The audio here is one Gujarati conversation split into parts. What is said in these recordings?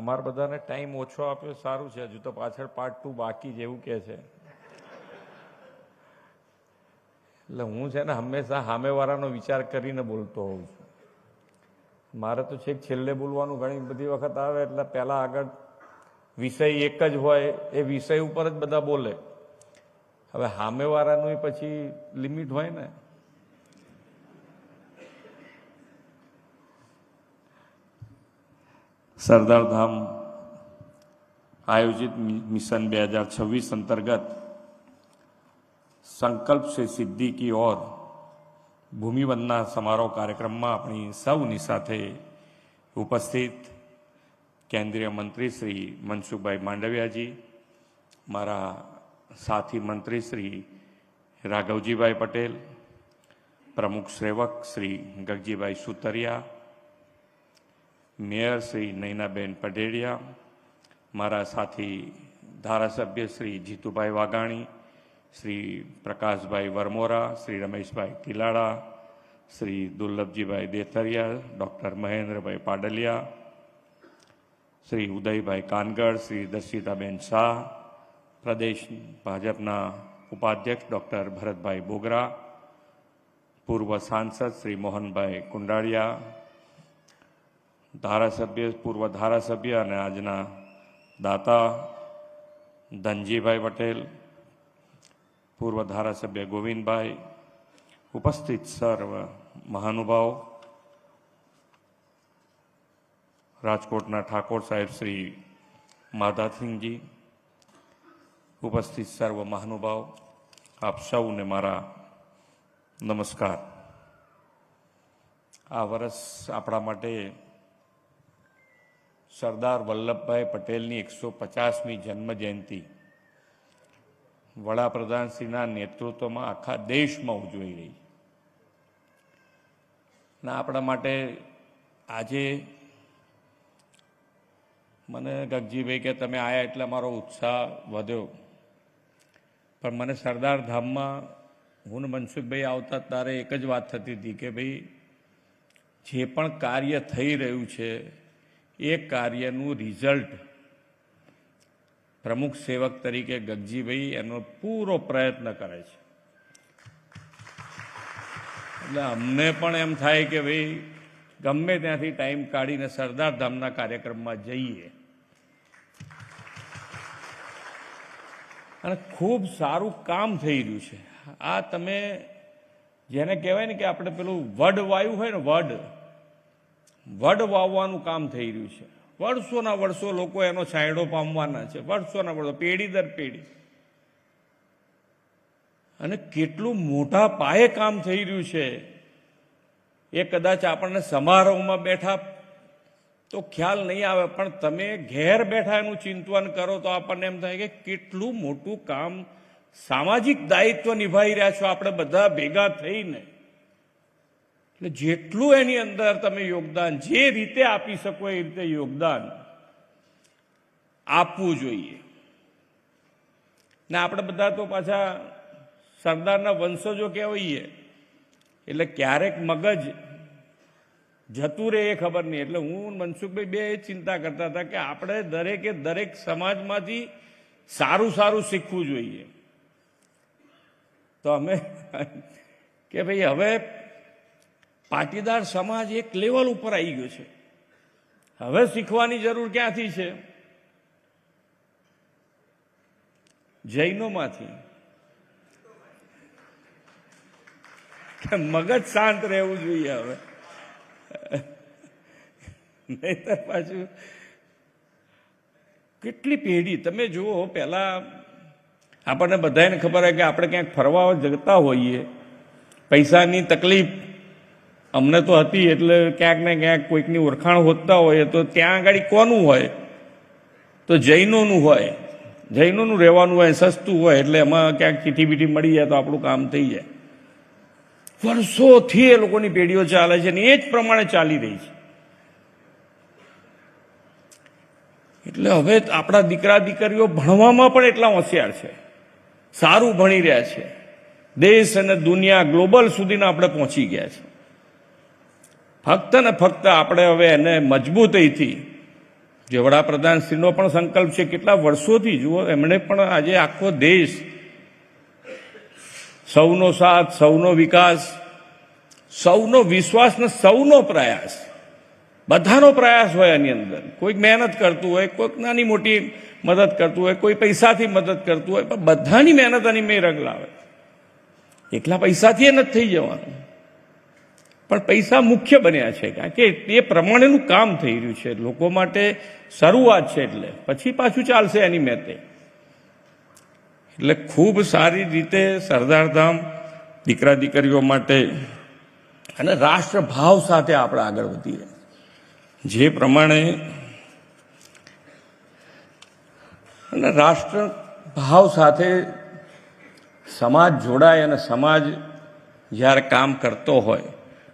અમારા બધાને ટાઈમ ઓછો આપ્યો, સારું છે. હજુ તો પાછળ પાર્ટ ટુ બાકી જેવું કે છે. એટલે હું છે ને હંમેશા સામેવાળાનો વિચાર કરીને બોલતો હોઉં છું. મારે તો છેક છેલ્લે બોલવાનું ઘણી બધી વખત આવે, એટલે પહેલાં આગળ વિષય એક જ હોય, એ વિષય ઉપર જ બધા બોલે. હવે સામેવાળાનું પછી લિમિટ હોય ને. સરદાર ધામ આયોજિત મિ- મિશન બે હજાર છવ્વીસ અંતર્ગત સંકલ્પ સે સિદ્ધિ કી ઓર ભૂમિવંદના સમારોહ કાર્યક્રમમાં આપણી સૌની સાથે ઉપસ્થિત કેન્દ્રીય મંત્રી શ્રી મનસુખભાઈ માંડવિયાજી મારા સાથી મંત્રી શ્રી રાઘવજીભાઈ પટેલ પ્રમુખ સેવક શ્રી ગગજીભાઈ સુતરિયા મેયર શ્રી નૈનાબેન પઢેડિયા મારા સાથી ધારાસભ્ય શ્રી જીતુભાઈ વાઘાણી શ્રી પ્રકાશભાઈ વરમોરા શ્રી રમેશભાઈ તિલાડા શ્રી દુર્લભજીભાઈ દેથરિયા ડૉક્ટર મહેન્દ્રભાઈ પાડલિયા શ્રી ઉદયભાઈ કાનગડ શ્રી દર્શિતાબેન શાહ પ્રદેશ ભાજપના ઉપાધ્યક્ષ ડૉક્ટર ભરતભાઈ બોગરા પૂર્વ સાંસદ શ્રી મોહનભાઈ કુંડાળિયા ધારાસભ્ય, પૂર્વ ધારાસભ્ય અને આજના દાતા ધનજીભાઈ પટેલ, પૂર્વ ધારાસભ્ય ગોવિંદભાઈ, ઉપસ્થિત સર્વ મહાનુભાવ, રાજકોટના ઠાકોર સાહેબ શ્રી માધાસિંહજી, ઉપસ્થિત સર્વ મહાનુભાવ, આપ સૌને મારા નમસ્કાર. આ વર્ષ આપણા માટે સરદાર વલ્લભભાઈ પટેલની એકસો પચાસમી જન્મ જયંતિ વડાપ્રધાનશ્રીના નેતૃત્વમાં આખા દેશમાં ઉજવાઈ રહી. અને આપણા માટે આજે મને ગગજીભાઈ કે તમે આયા એટલે મારો ઉત્સાહ વધ્યો. પણ મને સરદાર ધામમાં હું મનસુખભાઈ આવતા તારે એક જ વાત થતી હતી કે ભાઈ, જે પણ કાર્ય થઈ રહ્યું છે એ કાર્યનું રિઝલ્ટ પ્રમુખ સેવક તરીકે ગગજીભાઈ એનો પૂરો પ્રયત્ન કરે છે. એટલે અમને પણ એમ થાય કે ભાઈ, ગમે ત્યાંથી ટાઈમ કાઢીને સરદાર ધામના કાર્યક્રમમાં જઈએ. અને ખૂબ સારું કામ થઈ રહ્યું છે. આ તમે જેને કહેવાય ને કે આપણે પેલું વડ વાયુ હોય ને વડ વડ વાવવાનું કામ થઈ રહ્યું છે. વર્ષોના વર્ષો લોકો એનો છાંયડો પામવાના છે. વર્ષોના વર્ષો, પેઢી દર પેઢી. અને કેટલું મોટા પાયે કામ થઈ રહ્યું છે. એ કદાચ આપણને સમારોહમાં બેઠા તો ખ્યાલ નહીં આવે, પણ તમે ઘેર બેઠા એનું ચિંતન કરો તો આપણને એમ થાય કે કેટલું મોટું કામ સામાજિક દાયિત્વ નિભાવી રહ્યા છો. આપણે બધા ભેગા થઈને એટલે જેટલું એની અંદર તમે યોગદાન જે રીતે આપી શકો એ રીતે યોગદાન આપવું જોઈએ. ને આપણે બધા તો પાછા સરદારના વંશજો કહેવાઈએ. એટલે ક્યારેક મગજ જતું રહે એ ખબર નહીં. એટલે હું મનસુખભાઈ બે એ ચિંતા કરતા હતા કે આપણે દરેકે દરેક સમાજમાંથી સારું સારું શીખવું જોઈએ. તો અમે કે ભાઈ, હવે પાટીદાર સમાજ એક લેવલ ઉપર આવી ગયો છે. હવે શીખવાની જરૂર ક્યાંથી છે? જૈનોમાંથી. મગજ શાંત રહેવું જોઈએ હવે. નહીતર પાછું કેટલી પેઢી, તમે જુઓ, પહેલા આપણને બધાને ખબર હોય કે આપણે ક્યાંક ફરવા જતા હોઈએ. પૈસાની તકલીફ અમને તો હતી એટલે ક્યાંક ને ક્યાંક કોઈકની ઓળખાણ હોતા હોય તો ત્યાં આગળ કોનું હોય? તો જૈનોનું હોય. જૈનોનું રહેવાનું હોય, સસ્તું હોય, એટલે એમાં ક્યાંક ચીઠી બીઠી મળી જાય તો આપણું કામ થઈ જાય. વર્ષોથી એ લોકોની પેઢીઓ ચાલે છે ને એ જ પ્રમાણે ચાલી રહી છે. એટલે હવે આપણા દીકરા દીકરીઓ ભણવામાં પણ એટલા હોશિયાર છે. સારું ભણી રહ્યા છે. દેશ અને દુનિયા ગ્લોબલ સુધીના આપણે પહોંચી ગયા છે. ફક્ત ને ફક્ત આપણે હવે એને મજબૂતીથી જે વડાપ્રધાનશ્રીનો પણ સંકલ્પ છે, કેટલા વર્ષોથી જુઓ, એમણે પણ આજે આખો દેશ સૌનો સાથ, સૌનો વિકાસ, સૌનો વિશ્વાસ ને સૌનો પ્રયાસ, બધાનો પ્રયાસ હોય એની અંદર. કોઈક મહેનત કરતું હોય, કોઈક નાની મોટી મદદ કરતું હોય, કોઈ પૈસાથી મદદ કરતું હોય, પણ બધાની મહેનત અને મેં રગ લાવે. એકલા પૈસાથી એ નથી થઈ જવાનું. પણ પૈસા મુખ્ય બન્યા છે. કારણ કે એ પ્રમાણેનું કામ થઈ રહ્યું છે. લોકો માટે શરૂઆત છે એટલે. પછી પાછું ચાલશે એની મેતે. એટલે ખૂબ સારી રીતે સરદારધામ દીકરા દીકરીઓ માટે અને રાષ્ટ્રભાવ સાથે આપણે આગળ વધીએ. જે પ્રમાણે અને રાષ્ટ્ર ભાવ સાથે સમાજ જોડાય અને સમાજ જ્યારે કામ કરતો હોય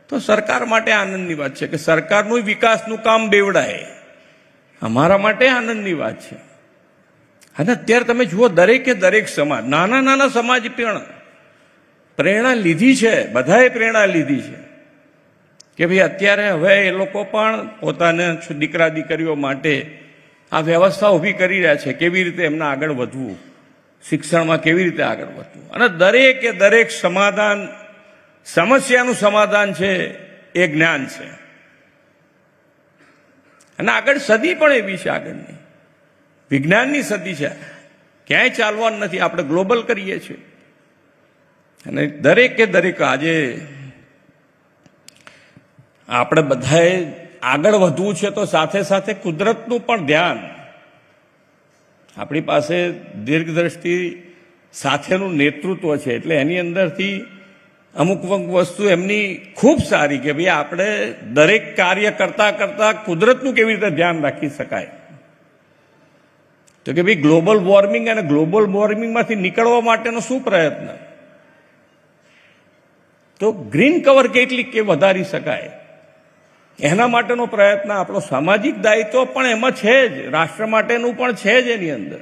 તો સરકાર માટે આનંદની વાત છે કે સરકારનું વિકાસનું કામ બેવડાય. અમારા માટે આનંદની વાત છે. અને અત્યારે તમે જુઓ દરેકે દરેક સમાજ, નાના નાના સમાજ પણ પ્રેરણા લીધી છે, બધાએ પ્રેરણા લીધી છે. કે ભાઈ અત્યારે હવે એ લોકો પણ પોતાના દીકરા દીકરીઓ માટે આ વ્યવસ્થા ઊભી કરી રહ્યા છે, કેવી રીતે એમને આગળ વધવું, શિક્ષણમાં કેવી રીતે આગળ વધવું. અને દરેકે દરેક સમાધાન સમસ્યાનું સમાધાન છે, એ જ્ઞાન છે. અને આગળ સદી પણ એવી છે આગળની. વિજ્ઞાનની સદી છે. ક્યાંય ચાલવાનું નથી, આપણે ગ્લોબલ કરીએ છીએ. અને દરેકે દરેક આજે આપણે બધાએ આગળ વધવું છે તો સાથે સાથે કુદરતનું પણ ધ્યાન. આપણી પાસે દીર્ઘદ્રષ્ટિ સાથેનું નેતૃત્વ છે, એટલે એની અંદરથી અમુક અમુક વસ્તુ એમની ખૂબ સારી કે ભાઈ આપણે દરેક કાર્ય કરતા કરતા કુદરતનું કેવી રીતે ધ્યાન રાખી શકાય? તો કે ભાઈ ગ્લોબલ વોર્મિંગ અને ગ્લોબલ વોર્મિંગમાંથી નીકળવા માટેનો શું પ્રયત્ન? તો ગ્રીન કવર કેટલી કે વધારી શકાય? એના માટેનો પ્રયત્ન આપણો સામાજિક દાયિત્વ પણ એમાં છે જ, રાષ્ટ્ર માટેનું પણ છે જ એની અંદર.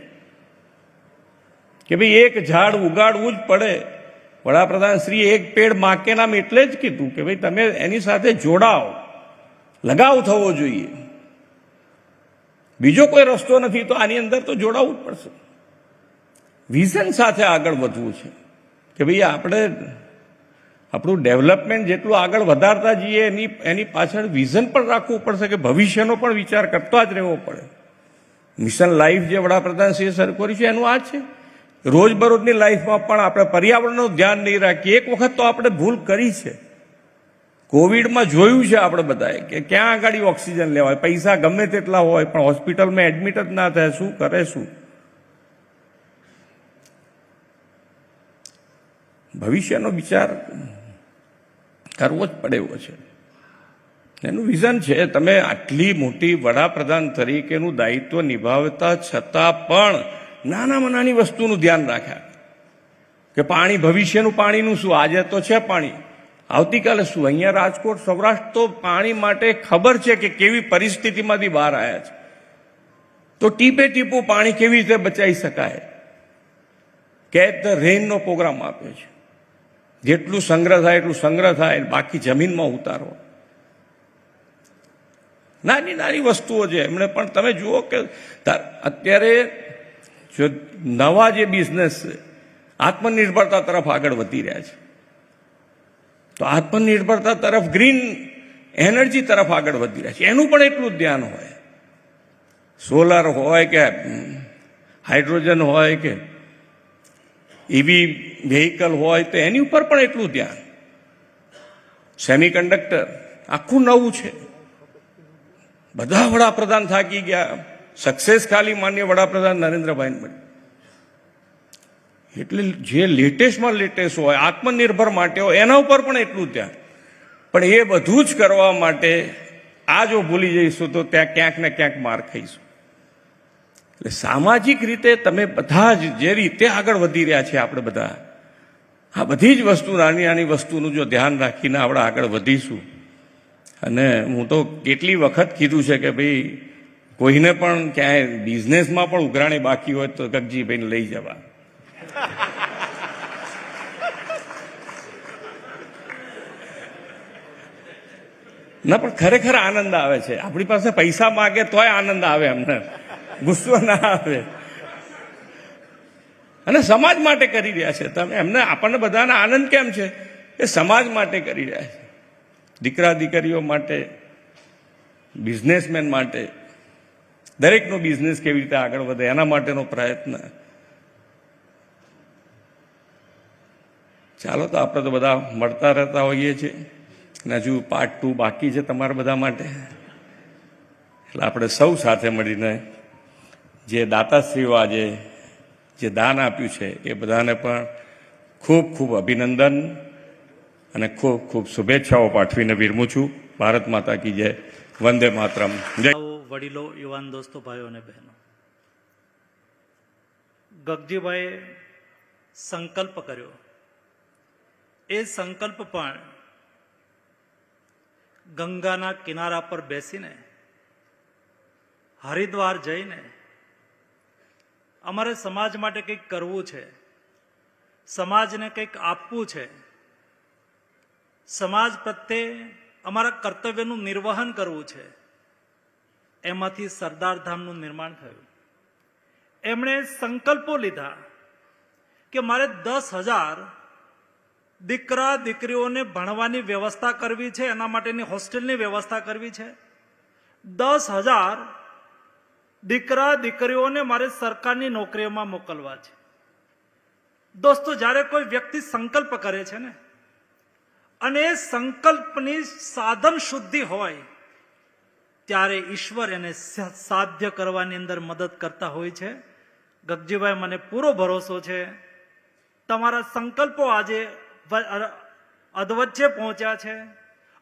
કે ભાઈ એક ઝાડ ઉગાડવું જ પડે. વડાપ્રધાન શ્રી એક પેડ માકે નામ એટલે જ કીધું કે ભાઈ તમે એની સાથે જોડાઓ, લગાવ થવો જોઈએ. બીજો કોઈ રસ્તો નથી તો આની અંદર તો જોડાવવું જ પડશે. વિઝન સાથે આગળ વધવું છે કે ભાઈ આપણે આપણું ડેવલપમેન્ટ જેટલું આગળ વધારતા જઈએ, એની એની પાછળ વિઝન પણ રાખવું પડશે કે ભવિષ્યનો પણ વિચાર કરતા જ રહેવો પડે. મિશન લાઈફ જે વડાપ્રધાનશ્રીએ શરૂ કર્યું છે એનું આ છે. રોજબરોજની લાઈફમાં પણ આપણે પર્યાવરણનું ધ્યાન નહીં રાખીએ. એક વખત તો આપણે ભૂલ કરી છે. કોવિડમાં જોયું છે આપણે બધાએ કે ક્યાં આગળ ઓક્સિજન લેવાય. પૈસા ગમે તેટલા હોય, પણ હોસ્પિટલમાં એડમિટ જ ના થાય, શું કરે શું? ભવિષ્યનો વિચાર કરવો જ પડે એવો છે. એનું વિઝન છે, તમે આટલી મોટી વડાપ્રધાન તરીકેનું દાયિત્વ નિભાવતા છતાં પણ નાનામાં નાની વસ્તુનું ધ્યાન રાખ્યા. કે પાણી, ભવિષ્યનું પાણીનું શું? આજે તો છે પાણી. આવતીકાલે શું? અહીંયા રાજકોટ, સૌરાષ્ટ્ર તો પાણી માટે ખબર છે કે કેવી પરિસ્થિતિમાંથી બહાર આવ્યા છે. તો ટીપે ટીપું પાણી કેવી રીતે બચાવી શકાય? કેચ ધ રેઇનનો પ્રોગ્રામ આપ્યો છે. જેટલું સંગ્રહ થાય એટલું સંગ્રહ થાય બાકી જમીનમાં ઉતારો. નાની નાની વસ્તુઓ છે. એમણે પણ તમે જુઓ કે અત્યારે જો નવા જે બિઝનેસ છે આત્મનિર્ભરતા તરફ આગળ વધી રહ્યા છે, તો આત્મનિર્ભરતા તરફ, ગ્રીન એનર્જી તરફ આગળ વધી રહ્યા છે. એનું પણ એટલું જ ધ્યાન હોય. સોલાર હોય કે, હાઇડ્રોજન હોય કે ઈવી વેહિકલ હોય, તો એની ઉપર પણ એટલું ધ્યાન. સેમિકન્ડક્ટર આખું નવું છે. બધા વડાપ્રધાન થાકી ગયા. સક્સેસ ખાલી માન્ય વડાપ્રધાન નરેન્દ્રભાઈ મળી. એટલે જે લેટેસ્ટમાં લેટેસ્ટ હોય, આત્મનિર્ભર માટે હોય, એના ઉપર પણ એટલું ધ્યાન. પણ એ બધું જ કરવા માટે આ જો ભૂલી જઈશું તો ત્યાં ક્યાંક ને ક્યાંક માર ખાઈશું. એટલે સામાજિક રીતે તમે બધા જ જે રીતે આગળ વધી રહ્યા છે આપણે બધા, આ બધી જ વસ્તુ, નાની નાની વસ્તુનું જો ધ્યાન રાખીને આપણે આગળ વધીશું. અને હું તો કેટલી વખત કીધું છે કે ભાઈ કોઈને પણ ક્યાંય બિઝનેસમાં પણ ઉઘરાણી બાકી હોય તો ગગજીભાઈને લઈ જવા. ના, પણ ખરેખર આનંદ આવે છે. આપણી પાસે પૈસા માગે તોય આનંદ આવે એમને ગુસ્સો ના આવે. અને સમાજ માટે કરી રહ્યા છે. તમે એમને, આપણને બધાને આનંદ કેમ છે? એ સમાજ માટે કરી રહ્યા છે. દીકરા દીકરીઓ માટે બિઝનેસમેન માટે દરેકનો બિઝનેસ કેવી રીતે આગળ વધે, એના માટેનો પ્રયત્ન. ચાલો તો આપણે તો બધા મળતા રહેતા હોઈએ છીએ. અને હજુ પાર્ટ ટુ બાકી છે તમારા બધા માટે. એટલે આપણે સૌ સાથે મળીને જે દાતાશ્રીઓ આજે જે દાન આપ્યું છે, એ બધાને પણ ખૂબ ખૂબ અભિનંદન અને ખૂબ ખૂબ શુભેચ્છાઓ પાઠવીને વિરમું છું. ભારત માતા કી જય. વંદે માતરમ. જય વડીલો, યુવાન દોસ્તો, ભાઈઓ અને બહેનો. ગગજીભાઈએ સંકલ્પ કર્યો. એ સંકલ્પ પણ ગંગાના કિનારા પર બેસીને, હરિદ્વાર જઈને, અમારે સમાજ માટે કંઈક કરવું છે, સમાજને કંઈક આપવું છે, સમાજ પ્રત્યે અમારા કર્તવ્યનું નિર્વહન કરવું છે. એમાંથી સરદાર ધામનું નિર્માણ થયું. એમણે સંકલ્પો લીધા કે મારે દસ હજાર દીકરા દીકરીઓને ભણવાની વ્યવસ્થા કરવી છે, એના માટેની હોસ્ટેલની વ્યવસ્થા કરવી છે. દસ હજાર દીકરા દીકરીઓને મારે સરકારની નોકરીઓમાં મોકલવા છે. દોસ્તો, જ્યારે કોઈ વ્યક્તિ સંકલ્પ કરે છે ને, અને એ સંકલ્પની સાધન શુદ્ધિ હોય ત્યારે ઈશ્વર એને સાધ્ય કરવાની અંદર મદદ કરતા હોય છે. ગગજીભાઈ, મને પૂરો ભરોસો છે. તમારા સંકલ્પો આજે અધવચ્ચે પહોંચ્યા છે.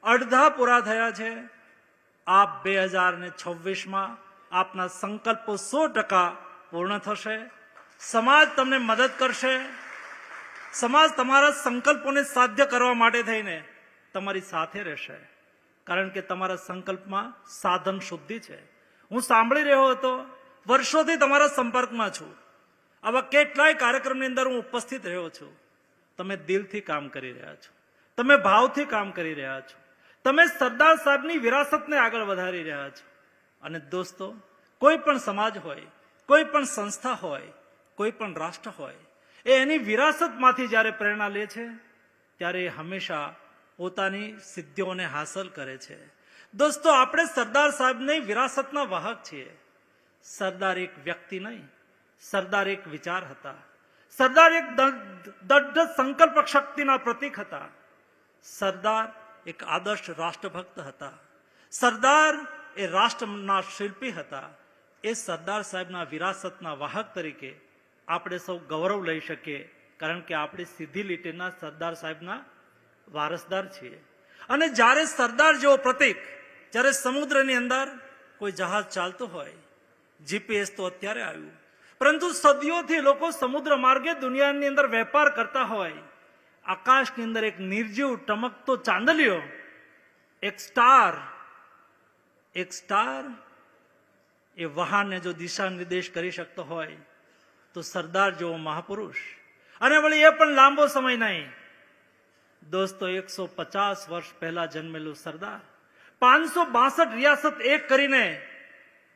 અડધા પૂરા થયા છે. આપ બે હજાર ને છવ્વીસમાં આપના સંકલ્પો સો ટકા પૂર્ણ થશે. સમાજ તમને મદદ કરશે. સમાજ તમારા સંકલ્પોને સાધ્ય કરવા માટે થઈને તમારી સાથે રહેશે. કારણ કે તમારા સંકલ્પમાં સાધન શુદ્ધિ છે. હું સાંભળી રહ્યો હતો, વર્ષોથી તમારા સંપર્કમાં છું. આવા કેટલાય કાર્યક્રમની અંદર હું ઉપસ્થિત રહ્યો છું. તમે દિલથી કામ કરી રહ્યા છો. તમે ભાવથી કામ કરી રહ્યા છો. તમે સરદાર સાહેબની વિરાસતને આગળ વધારી રહ્યા છો. અને દોસ્તો, કોઈ પણ સમાજ હોય, કોઈ પણ સંસ્થા હોય, કોઈ પણ રાષ્ટ્ર હોય, એ એની વિરાસતમાંથી જ્યારે પ્રેરણા લે છે, ત્યારે એ હંમેશા પોતાની સિદ્ધિઓને હાંસલ કરે છે. દોસ્તો, આપણે સરદાર સાહેબની વિરાસતના વાહક છીએ. સરદાર એક વ્યક્તિ નહીં, સરદાર એક વિચાર હતા. સરદાર એક દઢ સંકલ્પ શક્તિના પ્રતીક હતા. સરદાર એક આદર્શ રાષ્ટ્રભક્ત હતા. સરદાર એ રાષ્ટ્રના શિલ્પી હતા. એ સરદાર સાહેબના વિરાસતના વાહક તરીકે આપણે સૌ ગૌરવ લઈ શકીએ, કારણ કે આપણી સીધી લીટીના સરદાર સાહેબના વારસદાર છીએ. અને જ્યારે સરદાર જેવો પ્રતીક, જ્યારે સમુદ્રની અંદર કોઈ જહાજ ચાલતું હોય જીપીએસ તો અત્યારે આવ્યું. પરંતુ સદીઓથી લોકો સમુદ્ર માર્ગે દુનિયાની અંદર વેપાર કરતા હોય, આકાશની અંદર એક નિર્જીવ, ટમકતો ચાંદલિયો, એક સ્ટાર એક સ્ટાર એ વાહનને જો દિશા નિર્દેશ કરી શકતો હોય, તો સરદાર જેવો મહાપુરુષ. અને વળી એ પણ લાંબો સમય નહીં. દોસ્તો, એકસો પચાસ વર્ષ પહેલા જન્મેલું સરદાર. પાંચસો બાસઠ રિયાસત એક કરીને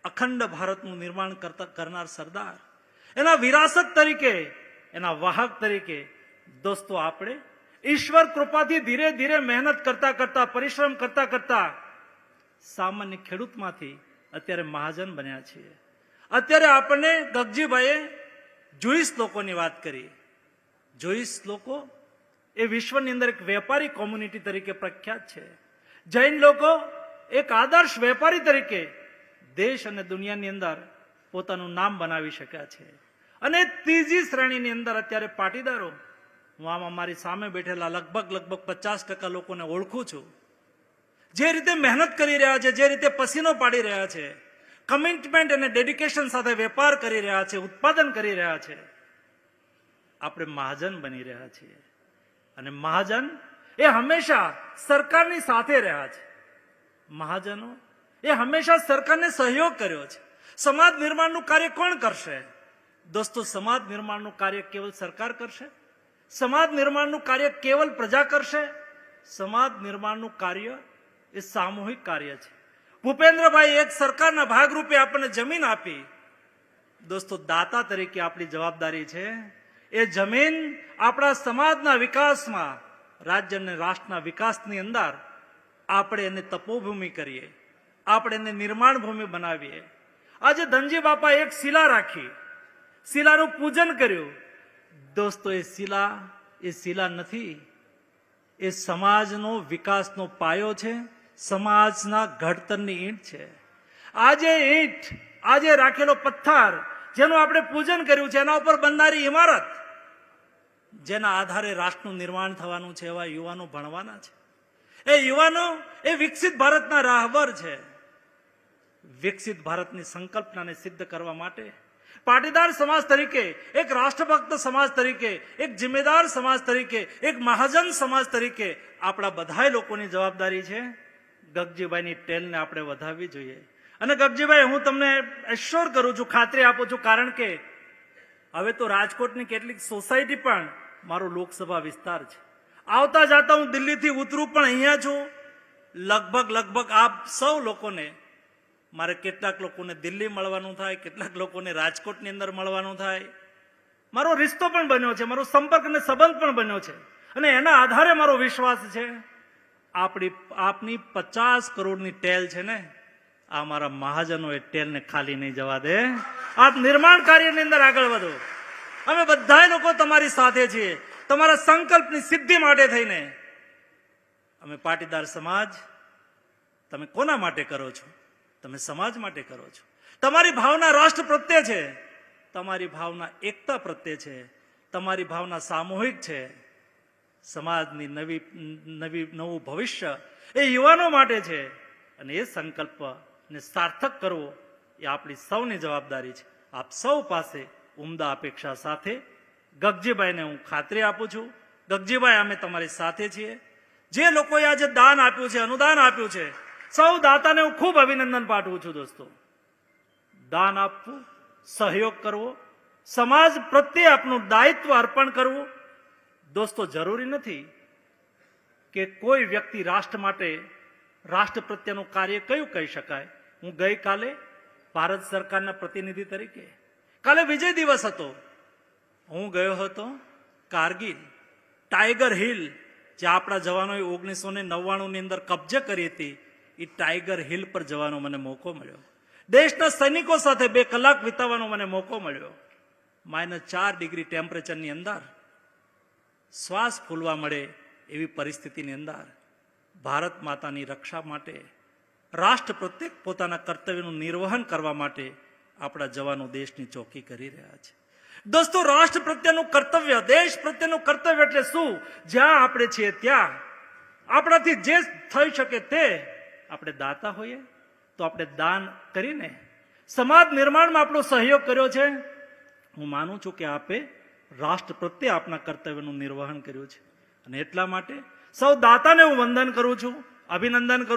અખંડ ભારતનું નિર્માણ કરતા, કરનાર સરદાર. એના વિરાસત તરીકે, એના વાહક તરીકે દોસ્તો, આપણે ઈશ્વર કૃપાથી ધીરે ધીરે મહેનત કરતા કરતા, પરિશ્રમ કરતા કરતા સામાન્ય ખેડૂતમાંથી અત્યારે મહાજન બન્યા છીએ. અત્યારે આપણને ગગજીભાઈએ જોઈસ લોકોની વાત કરી. જોઈસ લોકો એ વિશ્વની અંદર એક વેપારી કોમ્યુનિટી તરીકે પ્રખ્યાત છે. જૈન લોકો એક આદર્શ વેપારી તરીકે દેશ અને દુનિયાની અંદર પોતાનું નામ બનાવી શક્યા છે. અને ત્રીજી શ્રેણીની અંદર અત્યારે પાટીદારો, હું આમાં મારી સામે બેઠેલા લગભગ લગભગ પચાસ ટકા લોકોને ઓળખું છું. જે રીતે મહેનત કરી રહ્યા છે, જે રીતે પસીનો પાડી રહ્યા છે કમિટમેન્ટ અને ડેડિકેશન સાથે વેપાર કરી રહ્યા છે, ઉત્પાદન કરી રહ્યા છે, આપણે મહાજન બની રહ્યા છીએ. અને મહાજન એ હંમેશા સરકારની સાથે રહ્યા છે. મહાજનો એ હંમેશા સરકારને સહયોગ કર્યો છે. સમાજ નિર્માણનું કાર્ય કોણ કરશે? દોસ્તો, સમાજ નિર્માણનું કાર્ય કેવલ સરકાર કરશે? સમાજ નિર્માણનું કાર્ય કેવલ પ્રજા કરશે? સમાજ નિર્માણનું કાર્ય એ સામૂહિક કાર્ય છે. ભૂપેન્દ્રભાઈ એક સરકારના ભાગરૂપે આપણને જમીન આપી. દોસ્તો, દાતા તરીકે આપણી જવાબદારી છે એ જમીન આપણા સમાજના વિકાસમાં રાજ્ય અને રાષ્ટ્રના વિકાસની અંદર આપણે એને તપોભૂમિ કરીએ. આપણે એને નિર્માણ ભૂમિ બનાવીએ. આજે ધનજી બાપા એક શિલા રાખી. શિલાનું પૂજન કર્યું. દોસ્તો, એ શિલા એ શિલા નથી. એ સમાજનો વિકાસનો પાયો છે. સમાજના ઘડતરની ઈંટ છે. આજે ઈંટ, આજે રાખેલો પથ્થર જેનું આપણે પૂજન કર્યું છે, એના ઉપર બનનારી ઇમારત જેના આધારે રાષ્ટ્રનું નિર્માણ થવાનું છે, એવા યુવાનો ભણવાના છે. એ યુવાનો, એ વિકસિત ભારતના રાહબર છે. વિકસિત ભારતની સંકલ્પનાને સિદ્ધ કરવા માટે પાટીદાર સમાજ તરીકે, એક રાષ્ટ્રભક્ત સમાજ તરીકે, એક જિમ્મેદાર સમાજ તરીકે, એક મહાજન સમાજ તરીકે આપણા બધા લોકોની જવાબદારી છે. ગગજીભાઈની ટેલને આપણે વધાવવી જોઈએ. અને ગગજીભાઈ હું તમને એશ્યોર કરું છું, ખાતરી આપું છું, કારણ કે હવે તો રાજકોટની કેટલીક સોસાયટી પણ મારો લોકસભા વિસ્તાર છે. આવતા જાતા હું દિલ્હીથી ઉતરું પણ અહીંયા છું. લગભગ લગભગ આપ સૌ લોકોને, મારે કેટલાક લોકોને દિલ્હી મળવાનું થાય, કેટલાક લોકોને રાજકોટની અંદર મળવાનું થાય. મારો રિશ્તો પણ બન્યો છે, મારો સંપર્ક અને સંબંધ પણ બન્યો છે. અને એના આધારે મારો વિશ્વાસ છે. આપણી, આપની પચાસ કરોડની ટેલ છે ને આ મારા મહાજનો એ ટેલને ખાલી નહીં જવા દે. આપ નિર્માણ કાર્યની અંદર આગળ વધો. અમે બધા લોકો તમારી સાથે છીએ. તમારા સંકલ્પની સિદ્ધિ માટે થઈને. અમે પાટીદાર સમાજ, તમે કોના માટે કરો છો? તમે સમાજ માટે કરો છો. તમારી ભાવના રાષ્ટ્ર પ્રત્યે છે. તમારી ભાવના એકતા પ્રત્યે છે. તમારી ભાવના સામૂહિક છે. સમાજની નવી નવી, નવું ભવિષ્ય એ યુવાનો માટે છે. અને એ સંકલ્પને સાર્થક કરવો એ આપણી સૌની જવાબદારી છે. આપ સૌ પાસે ઉમદા અપેક્ષા સાથે. ગગજીભાઈને હું ખાતરી આપું છું. ગગજીભાઈ, અમે તમારી સાથે છીએ. જે લોકોએ આજે દાન આપ્યું છે, અનુદાન આપ્યું છે, સૌ દાતાને હું ખૂબ અભિનંદન પાઠવું છું દોસ્તો. દાન આપવું, સહયોગ કરવો, સમાજ પ્રત્યે આપનું દાયિત્વ અર્પણ કરવું, દોસ્તો, જરૂરી નથી કે કોઈ વ્યક્તિ રાષ્ટ્ર માટે રાષ્ટ્ર પ્રત્યેનું કાર્ય કયું કહી શકાય? હું ગઈકાલે ભારત સરકારના પ્રતિનિધિ તરીકે, કાલે વિજય દિવસ હતો. હું ગયો હતો કારગિલ, ટાઈગર હિલ જે આપણા જવાનોએ ઓગણીસો ને નવ્વાણુંની અંદર કબજે કરી હતી. એ ટાઈગર હિલ પર જવાનો મને મોકો મળ્યો. દેશના સૈનિકો સાથે બે કલાક વિતાવવાનો મને મોકો મળ્યો. માઇનસ ચાર ડિગ્રી ટેમ્પરેચરની અંદર શ્વાસ ફૂલવા મળે એવી પરિસ્થિતિની અંદર ભારત માતાની રક્ષા માટે રાષ્ટ્ર પ્રત્યેક પોતાના કર્તવ્યનું નિર્વહન કરવા માટે આપણા જવાનો દેશની ચોકી કરી રહ્યા છે. દોસ્તો, રાષ્ટ્ર પ્રત્યેનું કર્તવ્ય, દેશ પ્રત્યેનું કર્તવ્ય એટલે શું? જ્યાં આપણે છીએ ત્યાં. આપણાથી જે થઈ શકે તે આપણે દાતા હોઈએ, તો આપણે દાન કરીને સમાજ નિર્માણમાં આપણો સહયોગ કર્યો છે. હું માનું છું કે આપે રાષ્ટ્ર પ્રત્યે આપના કર્તવ્યનું નિર્વહન કર્યું છે. અને એટલા માટે સૌ દાતાને હું વંદન કરું છું, અભિનંદન કરું